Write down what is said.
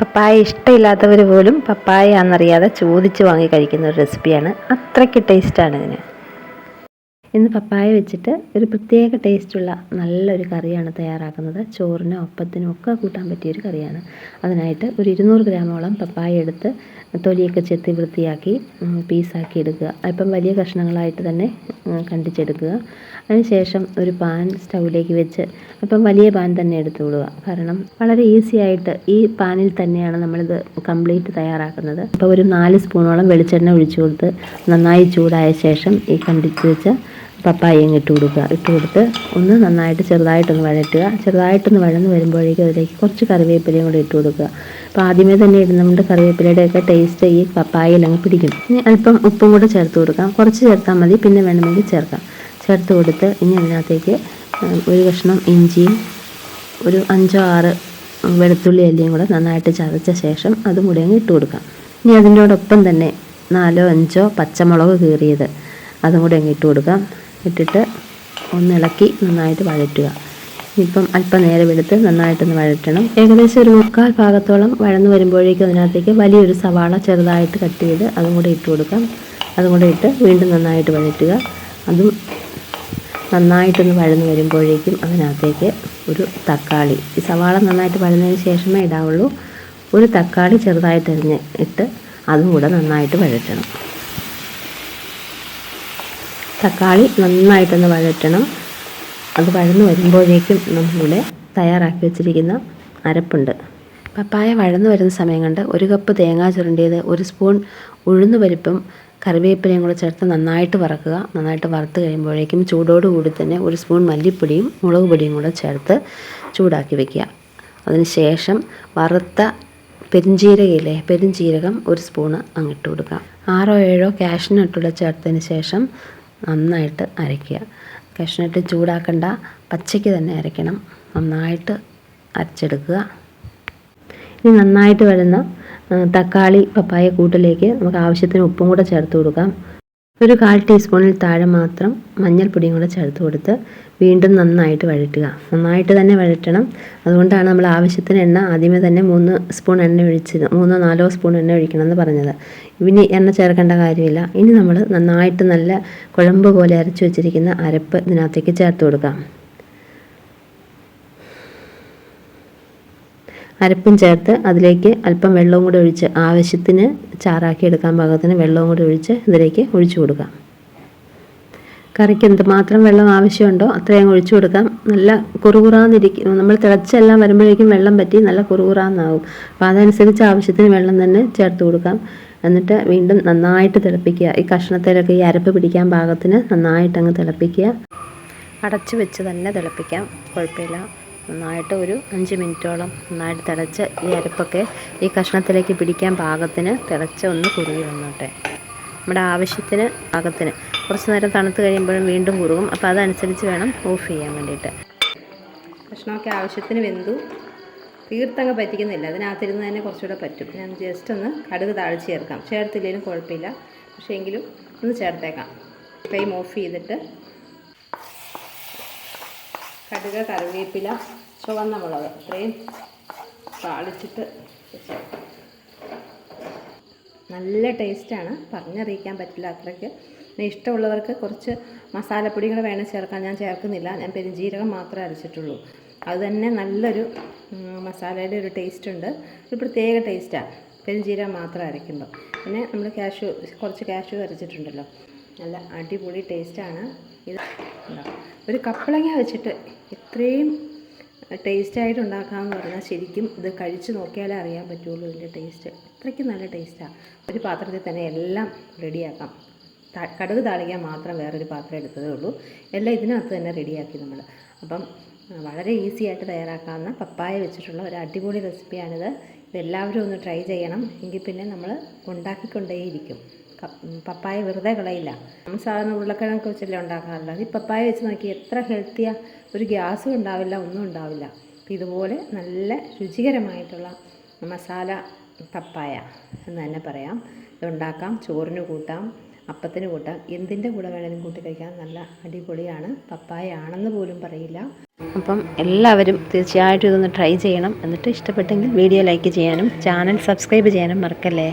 പപ്പായ ഇഷ്ടമില്ലാത്തവർ പോലും പപ്പായ എന്നറിയാതെ ചോദിച്ച് വാങ്ങി കഴിക്കുന്ന ഒരു റെസിപ്പിയാണ് അത്രയ്ക്ക് ടേസ്റ്റാണ് ഇതിന്. ഇന്ന് പപ്പായ വെച്ചിട്ട് ഒരു പ്രത്യേക ടേസ്റ്റുള്ള നല്ലൊരു കറിയാണ് തയ്യാറാക്കുന്നത്. ചോറിനും ഒപ്പത്തിനും ഒക്കെ കൂട്ടാൻ പറ്റിയൊരു കറിയാണ്. അതിനായിട്ട് ഒരു ഇരുന്നൂറ് ഗ്രാമോളം പപ്പായ എടുത്ത് തൊലിയൊക്കെ ചെത്തി വൃത്തിയാക്കി പീസാക്കി എടുക്കുക. അല്പം വലിയ കഷ്ണങ്ങളായിട്ട് തന്നെ കണ്ടിച്ചെടുക്കുക. അതിനുശേഷം ഒരു പാൻ സ്റ്റൗവിലേക്ക് വെച്ച് അപ്പം വലിയ പാൻ തന്നെ എടുത്തു വിടുക. കാരണം വളരെ ഈസി ആയിട്ട് ഈ പാനിൽ തന്നെയാണ് നമ്മളിത് കംപ്ലീറ്റ് തയ്യാറാക്കുന്നത്. അപ്പോൾ ഒരു നാല് സ്പൂണോളം വെളിച്ചെണ്ണ ഒഴിച്ചു കൊടുത്ത് നന്നായി ചൂടായ ശേഷം ഈ കണ്ടിച്ച് വെച്ച പപ്പായയും ഇട്ട് കൊടുക്കുക. ഇട്ട് കൊടുത്ത് ഒന്ന് നന്നായിട്ട് ചെറുതായിട്ടൊന്ന് വഴറ്റുക. ചെറുതായിട്ടൊന്ന് വഴന്ന് വരുമ്പോഴേക്കും അതിലേക്ക് കുറച്ച് കറിവേപ്പിലയും കൂടി ഇട്ട് കൊടുക്കുക. അപ്പോൾ ആദ്യമേ തന്നെ ഇടുന്നതുകൊണ്ട് കറിവേപ്പിലയുടെയൊക്കെ ടേസ്റ്റ് ഈ പപ്പായയിൽ അങ്ങ് പിടിക്കും. ഇനി അല്പം ഉപ്പും കൂടെ ചേർത്ത് കൊടുക്കാം. കുറച്ച് ചേർത്താൽ മതി പിന്നെ വേണമെങ്കിൽ ചേർക്കാം. ചേർത്ത് കൊടുത്ത് ഇനി അതിനകത്തേക്ക് ഒരു കഷ്ണം ഇഞ്ചിയും ഒരു അഞ്ചോ ആറ് വെളുത്തുള്ളി അല്ലിയും കൂടെ നന്നായിട്ട് ചതച്ച ശേഷം അതും കൂടി അങ്ങ് ഇട്ട് കൊടുക്കാം. ഇനി അതിനോടൊപ്പം തന്നെ നാലോ അഞ്ചോ പച്ചമുളക് കീറിയത് അതും കൂടി അങ്ങ് ഇട്ട് കൊടുക്കാം. ഇട്ടിട്ട് ഒന്ന് ഇളക്കി നന്നായിട്ട് വഴറ്റുക. ഇപ്പം അല്പം നേരം എടുത്ത് നന്നായിട്ടൊന്ന് വഴറ്റണം. ഏകദേശം ഒരു മുക്കാൽ ഭാഗത്തോളം വഴന്ന് വരുമ്പോഴേക്കും അതിനകത്തേക്ക് വലിയൊരു സവാള ചെറുതായിട്ട് കട്ട് ചെയ്ത് അതും കൂടെ ഇട്ട് കൊടുക്കാം. അതും കൂടെ ഇട്ട് വീണ്ടും നന്നായിട്ട് വഴറ്റുക. അതും നന്നായിട്ടൊന്ന് വഴന്ന് വരുമ്പോഴേക്കും അതിനകത്തേക്ക് ഒരു തക്കാളി. ഈ സവാള നന്നായിട്ട് വഴന്നതിന് ശേഷമേ ഇടാവുള്ളൂ. ഒരു തക്കാളി ചെറുതായിട്ട് അരിഞ്ഞ് ഇട്ട് അതും കൂടെ നന്നായിട്ട് വഴറ്റണം. തക്കാളി നന്നായിട്ടൊന്ന് വഴറ്റണം. അത് വഴന്ന് വരുമ്പോഴേക്കും നമ്മുടെ തയ്യാറാക്കി വെച്ചിരിക്കുന്ന അരപ്പുണ്ട്. പപ്പായ വഴന്നു വരുന്ന സമയം കണ്ട് ഒരു കപ്പ് തേങ്ങാ ചുരണ്ടിയത് ഒരു സ്പൂൺ ഉഴുന്ന് പരിപ്പും കറിവേപ്പിലയും കൂടെ ചേർത്ത് നന്നായിട്ട് വറക്കുക. നന്നായിട്ട് വറുത്ത് കഴിയുമ്പോഴേക്കും ചൂടോടുകൂടി തന്നെ ഒരു സ്പൂൺ മല്ലിപ്പൊടിയും മുളക് പൊടിയും കൂടെ ചേർത്ത് ചൂടാക്കി വെക്കുക. അതിനുശേഷം വറുത്ത പെരുംജീരകയില്ലേ പെരുംജീരകം ഒരു സ്പൂണ് അങ്ങിട്ട് കൊടുക്കുക. ആറോ ഏഴോ കാഷ്നട്ടുള്ള ചേർത്തതിന് ശേഷം നന്നായിട്ട് അരയ്ക്കുക. കഷ്ണിട്ട് ചൂടാക്കണ്ട. പച്ചയ്ക്ക് തന്നെ അരയ്ക്കണം. നന്നായിട്ട് അരച്ചെടുക്കുക. ഇനി നന്നായിട്ട് വരുന്ന തക്കാളി പപ്പായ കൂട്ടിലേക്ക് നമുക്ക് ആവശ്യത്തിന് ഉപ്പും കൂടെ ചേർത്ത് കൊടുക്കാം. ഒരു കാൽ ടീസ്പൂണിൽ താഴെ മാത്രം മഞ്ഞൾപ്പൊടിയും കൂടെ ചേർത്ത് കൊടുത്ത് വീണ്ടും നന്നായിട്ട് വഴറ്റുക. നന്നായിട്ട് തന്നെ വഴറ്റണം. അതുകൊണ്ടാണ് നമ്മൾ ആവശ്യത്തിന് എണ്ണ ആദ്യമേ തന്നെ മൂന്ന് സ്പൂൺ എണ്ണ ഒഴിച്ച് മൂന്നോ നാലോ സ്പൂൺ എണ്ണ ഒഴിക്കണം എന്ന് പറഞ്ഞത്. ഇനി എണ്ണ ചേർക്കേണ്ട കാര്യമില്ല. ഇനി നമ്മൾ നന്നായിട്ട് നല്ല കുഴമ്പ് പോലെ അരച്ച് വെച്ചിരിക്കുന്ന അരപ്പ് ഇതിനകത്തേക്ക് ചേർത്ത് കൊടുക്കാം. അരപ്പും ചേർത്ത് അതിലേക്ക് അല്പം വെള്ളവും കൂടി ഒഴിച്ച് ആവശ്യത്തിന് ചാറാക്കി എടുക്കാൻ പാകത്തിന് വെള്ളവും കൂടി ഒഴിച്ച് ഇതിലേക്ക് ഒഴിച്ചു കൊടുക്കാം. കറിക്ക് എന്തുമാത്രം വെള്ളം ആവശ്യമുണ്ടോ അത്രയും ഒഴിച്ചു കൊടുക്കാം. നല്ല കുറുകുറാന്നിരിക്കും നമ്മൾ തിളച്ചെല്ലാം വരുമ്പോഴേക്കും വെള്ളം പറ്റി നല്ല കുറുകുറാന്നാവും. അപ്പോൾ അതനുസരിച്ച് ആവശ്യത്തിന് വെള്ളം തന്നെ ചേർത്ത് കൊടുക്കാം. എന്നിട്ട് വീണ്ടും നന്നായിട്ട് തിളപ്പിക്കുക. ഈ കഷ്ണത്തിലൊക്കെ ഈ അരപ്പ് പിടിക്കാൻ പാകത്തിന് നന്നായിട്ട് അങ്ങ് തിളപ്പിക്കുക. അടച്ചു വെച്ച് തന്നെ തിളപ്പിക്കാം. കുഴപ്പമില്ല. നന്നായിട്ട് ഒരു അഞ്ച് മിനിറ്റോളം നന്നായിട്ട് തിളച്ച് ഈ അരപ്പൊക്കെ ഈ കഷ്ണത്തിലേക്ക് പിടിക്കാൻ പാകത്തിന് തിളച്ച് ഒന്ന് കുറുകി വന്നോട്ടെ. നമ്മുടെ ആവശ്യത്തിന് പാകത്തിന്. കുറച്ച് നേരം തണുത്ത് കഴിയുമ്പോഴും വീണ്ടും കുറുകും. അപ്പോൾ അതനുസരിച്ച് വേണം ഓഫ് ചെയ്യാൻ വേണ്ടിയിട്ട്. കഷ്ണമൊക്കെ ആവശ്യത്തിന് വെന്തു. തീർത്തങ്ങ് പറ്റിക്കുന്നില്ല. അതിനകത്തിരുന്ന് തന്നെ കുറച്ചുകൂടെ പറ്റും. ഞാൻ ജസ്റ്റ് ഒന്ന് കടുക് താഴ്ച ചേർക്കാം. ചേർത്തില്ലെങ്കിലും കുഴപ്പമില്ല. പക്ഷേ എങ്കിലും ഒന്ന് ചേർത്തേക്കാം. ഫ്ലെയിം ഓഫ് ചെയ്തിട്ട് കടുക് കറിവേപ്പില ചുവന്ന മുളക് ഇത്രയും താളിച്ചിട്ട് നല്ല ടേസ്റ്റാണ് പറഞ്ഞറിയിക്കാൻ പറ്റില്ല അത്രയ്ക്ക്. പിന്നെ ഇഷ്ടമുള്ളവർക്ക് കുറച്ച് മസാലപ്പൊടികൾ വേണേൽ ചേർക്കാൻ ഞാൻ ചേർക്കുന്നില്ല. ഞാൻ പെരുംജീരകം മാത്രമേ അരച്ചിട്ടുള്ളൂ. അത് തന്നെ നല്ലൊരു മസാലയുടെ ഒരു ടേസ്റ്റ് ഉണ്ട്. ഒരു പ്രത്യേക ടേസ്റ്റാണ് പെരുംജീരകം മാത്രം അരയ്ക്കുമ്പോൾ പിന്നെ നമ്മൾ കാഷ്യൂ കുറച്ച് കാഷ്യൂ അരച്ചിട്ടുണ്ടല്ലോ. നല്ല അടിപൊളി ടേസ്റ്റാണ് ഇത്? ഒരു കപ്പളങ്ങ വെച്ചിട്ട് ഇത്രയും ടേസ്റ്റായിട്ട് ഉണ്ടാക്കാമെന്ന് പറഞ്ഞാൽ ശരിക്കും ഇത് കഴിച്ച് നോക്കിയാലേ അറിയാൻ പറ്റുള്ളൂ ഇതിന്റെ ടേസ്റ്റ് അത്രയ്ക്ക് നല്ല ടേസ്റ്റാണ് ഒരു പാത്രത്തിൽ തന്നെ എല്ലാം റെഡിയാക്കാം കടുക് താളിക്കാൻ മാത്രം വേറൊരു പാത്രം എടുത്തതേ ഉള്ളൂ. എല്ലാം ഇതിനകത്ത് തന്നെ റെഡിയാക്കി നമ്മൾ അപ്പം വളരെ ഈസി ആയിട്ട് തയ്യാറാക്കാവുന്ന പപ്പായ വെച്ചിട്ടുള്ള ഒരു അടിപൊളി റെസിപ്പിയാണിത് ഇതെല്ലാവരും ഒന്ന് ട്രൈ ചെയ്യണം. എങ്കിൽ പിന്നെ നമ്മൾ ഉണ്ടാക്കിക്കൊണ്ടേയിരിക്കും. പപ്പായ വെറുതെ കളയില്ല. നമ്മൾ സാധാരണ ഉരുളക്കിഴങ്ങൊക്കെ വെച്ചല്ലേ ഉണ്ടാക്കാറില്ല ഈ പപ്പായ വെച്ച് നോക്കി എത്ര ഹെൽത്തിയാ ഒരു ഗ്യാസും ഉണ്ടാവില്ല ഒന്നും ഉണ്ടാവില്ല. അപ്പം ഇതുപോലെ നല്ല രുചികരമായിട്ടുള്ള മസാല പപ്പായ എന്ന് തന്നെ പറയാം. ഇതുണ്ടാക്കാം ചോറിന് കൂട്ടാം അപ്പത്തിന് കൂട്ടാം. എന്തിന്റെ കൂടെ വേണേലും കൂട്ടി കഴിക്കാം. നല്ല അടിപൊളിയാണ്. പപ്പായ ആണെന്ന് പോലും പറയില്ല. അപ്പം എല്ലാവരും തീർച്ചയായിട്ടും ഇതൊന്ന് ട്രൈ ചെയ്യണം. എന്നിട്ട് ഇഷ്ടപ്പെട്ടെങ്കിൽ വീഡിയോ ലൈക്ക് ചെയ്യാനും ചാനൽ സബ്സ്ക്രൈബ് ചെയ്യാനും മറക്കല്ലേ?